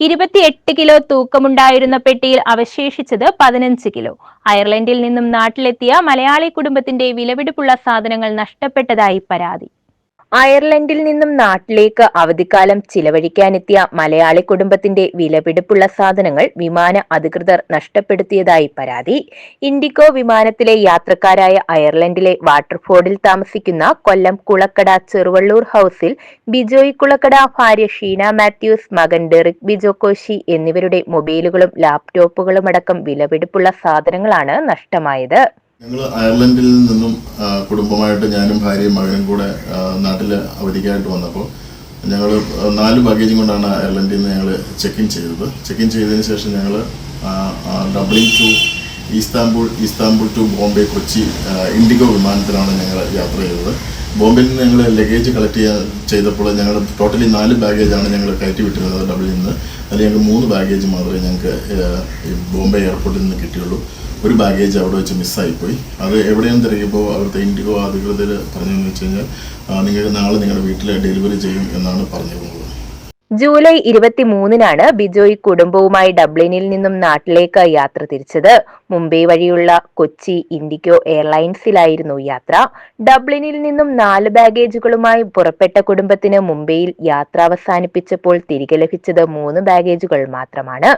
ഇരുപത്തിയെട്ട് കിലോ തൂക്കമുണ്ടായിരുന്ന പെട്ടിയിൽ അവശേഷിച്ചത് പതിനഞ്ച് കിലോ. അയർലൻഡിൽ നിന്നും നാട്ടിലെത്തിയ മലയാളി കുടുംബത്തിന്റെ വിലപിടിപ്പുള്ള സാധനങ്ങൾ നഷ്ടപ്പെട്ടതായി പരാതി. അയർലൻഡിൽ നിന്നും നാട്ടിലേക്ക് അവധിക്കാലം ചിലവഴിക്കാനെത്തിയ മലയാളി കുടുംബത്തിന്റെ വിലപിടിപ്പുള്ള സാധനങ്ങൾ വിമാന അധികൃതർ നഷ്ടപ്പെടുത്തിയതായി പരാതി. ഇൻഡിഗോ വിമാനത്തിലെ യാത്രക്കാരായ അയർലൻഡിലെ വാട്ടർഫോർഡിൽ താമസിക്കുന്ന കൊല്ലം കുളക്കട ചെറുവള്ളൂർ ഹൌസിൽ ബിജോയ് കുളക്കട ഭാര്യ ഷീന മാത്യൂസ് മകൻ ഡെറിക് ബിജോ കോശി എന്നിവരുടെ മൊബൈലുകളും ലാപ്ടോപ്പുകളുമടക്കം വിലപിടിപ്പുള്ള സാധനങ്ങളാണ് നഷ്ടമായത്. ഞങ്ങൾ അയർലൻഡിൽ നിന്നും കുടുംബമായിട്ട് ഞാനും ഭാര്യയും മകനും കൂടെ നാട്ടിൽ അവധിക്കായിട്ട് വന്നപ്പോൾ ഞങ്ങൾ നാല് ബാഗേജും കൊണ്ടാണ് അയർലൻഡിൽ നിന്ന് ഞങ്ങൾ ചെക്ക് ഇൻ ചെയ്തത്. ചെക്ക് ഇൻ ചെയ്തതിന് ശേഷം ഞങ്ങൾ Dublin to Istanbul Istanbul to Bombay Kochi IndiGo വിമാനത്തിലാണ് ഞങ്ങൾ യാത്ര ചെയ്തത്. ബോംബെയിൽ നിന്ന് ഞങ്ങൾ ലഗേജ് കളക്ട് ചെയ്യാൻ ചെയ്തപ്പോൾ ഞങ്ങൾ ടോട്ടലി നാല് ബാഗേജാണ് ഞങ്ങൾ കയറ്റി വിട്ടിരുന്നത് ഡബ്ലിൽ നിന്ന്. അതിൽ ഞങ്ങൾക്ക് മൂന്ന് ബാഗേജ് മാത്രമേ ഞങ്ങൾക്ക് ബോംബെ എയർപോർട്ടിൽ നിന്ന് കിട്ടിയുള്ളൂ. ഒരു ബാഗേജ് അവിടെ വെച്ച് മിസ്സായിപ്പോയി അത് എവിടെയും തിരക്കിയപ്പോൾ അവിടുത്തെ ഇൻഡിഗോ അധികൃതർ പറഞ്ഞതെന്ന് വെച്ച് കഴിഞ്ഞാൽ നിങ്ങൾ നിങ്ങൾക്ക് നാളെ നിങ്ങളുടെ വീട്ടിൽ ഡെലിവറി ചെയ്യും എന്നാണ് പറഞ്ഞിരുന്നത്. ജൂലൈ ഇരുപത്തിമൂന്നിനാണ് ബിജോയ് കുടുംബവുമായി ഡബ്ലിനിൽ നിന്നും നാട്ടിലേക്ക് യാത്ര തിരിച്ചത്. മുംബൈ വഴിയുള്ള കൊച്ചി ഇൻഡിഗോ എയർലൈൻസിലായിരുന്നു യാത്ര. ഡബ്ലിനിൽ നിന്നും നാല് ബാഗേജുകളുമായി പുറപ്പെട്ട കുടുംബത്തിന് മുംബൈയിൽ യാത്ര അവസാനിപ്പിച്ചപ്പോൾ തിരികെ ലഭിച്ചത് മൂന്ന് ബാഗേജുകൾ മാത്രമാണ്.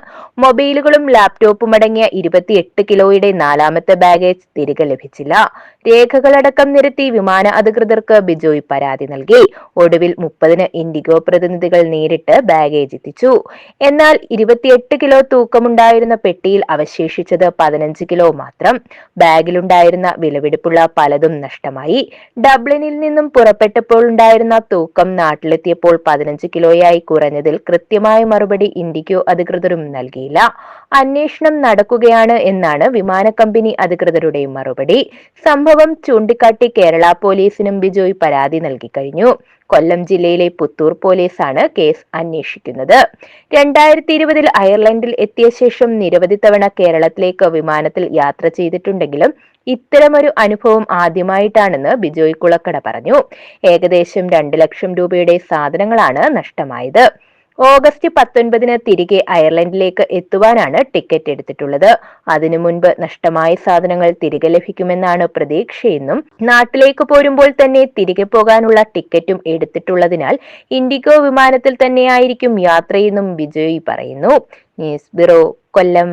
മൊബൈലുകളും ലാപ്ടോപ്പും അടങ്ങിയ ഇരുപത്തിയെട്ട് കിലോയുടെ നാലാമത്തെ ബാഗേജ് തിരികെ ലഭിച്ചില്ല. രേഖകളടക്കം നിരത്തി വിമാന അധികൃതർക്ക് ബിജോയ് പരാതി നൽകി. ഒടുവിൽ മുപ്പതിന് ഇൻഡിഗോ പ്രതിനിധികൾ നേരിട്ട് ബാഗേജ് എത്തിച്ചു എന്നാൽ ഇരുപത്തിയെട്ട് കിലോ തൂക്കമുണ്ടായിരുന്ന പെട്ടിയിൽ അവശേഷിച്ചത് പതിനഞ്ച് കിലോ മാത്രം. ബാഗിലുണ്ടായിരുന്ന വിലവെടുപ്പുള്ള പലതും നഷ്ടമായി. ഡബ്ലിനിൽ നിന്നും പുറപ്പെട്ടപ്പോൾ ഉണ്ടായിരുന്ന തൂക്കം നാട്ടിലെത്തിയപ്പോൾ പതിനഞ്ച് കിലോയായി കുറഞ്ഞതിൽ കൃത്യമായ മറുപടി ഇന്ത്യക്കോ അധികൃതരും നൽകിയില്ല. അന്വേഷണം നടക്കുകയാണ് എന്നാണ് വിമാന കമ്പനി അധികൃതരുടെ മറുപടി. സംഭവം ചൂണ്ടിക്കാട്ടി കേരള പോലീസിനും ബിജോയ് പരാതി നൽകി കഴിഞ്ഞു. കൊല്ലം ജില്ലയിലെ പുത്തൂർ പോലീസാണ് കേസ് അന്വേഷിക്കുന്നത്. രണ്ടായിരത്തി ഇരുപതിൽ അയർലൻഡിൽ എത്തിയ ശേഷം നിരവധി തവണ കേരളത്തിലേക്ക് വിമാനത്തിൽ യാത്ര ചെയ്തിട്ടുണ്ടെങ്കിലും ഇത്തരമൊരു അനുഭവം ആദ്യമായിട്ടാണെന്ന് ബിജോയ് കുളക്കട പറഞ്ഞു. ഏകദേശം രണ്ട് ലക്ഷം രൂപയുടെ സാധനങ്ങളാണ് നഷ്ടമായത്. ഓഗസ്റ്റ് പത്തൊൻപതിന് തിരികെ അയർലൻഡിലേക്ക് എത്തുവാനാണ് ടിക്കറ്റ് എടുത്തിട്ടുള്ളത്. അതിനു മുൻപ് നഷ്ടമായ സാധനങ്ങൾ തിരികെ ലഭിക്കുമെന്നാണ് പ്രതീക്ഷയെന്നും നാട്ടിലേക്ക് പോരുമ്പോൾ തന്നെ തിരികെ പോകാനുള്ള ടിക്കറ്റും എടുത്തിട്ടുള്ളതിനാൽ ഇൻഡിഗോ വിമാനത്തിൽ തന്നെയായിരിക്കും യാത്രയെന്നും ബിജോയ് പറയുന്നു. News bureau Kollam.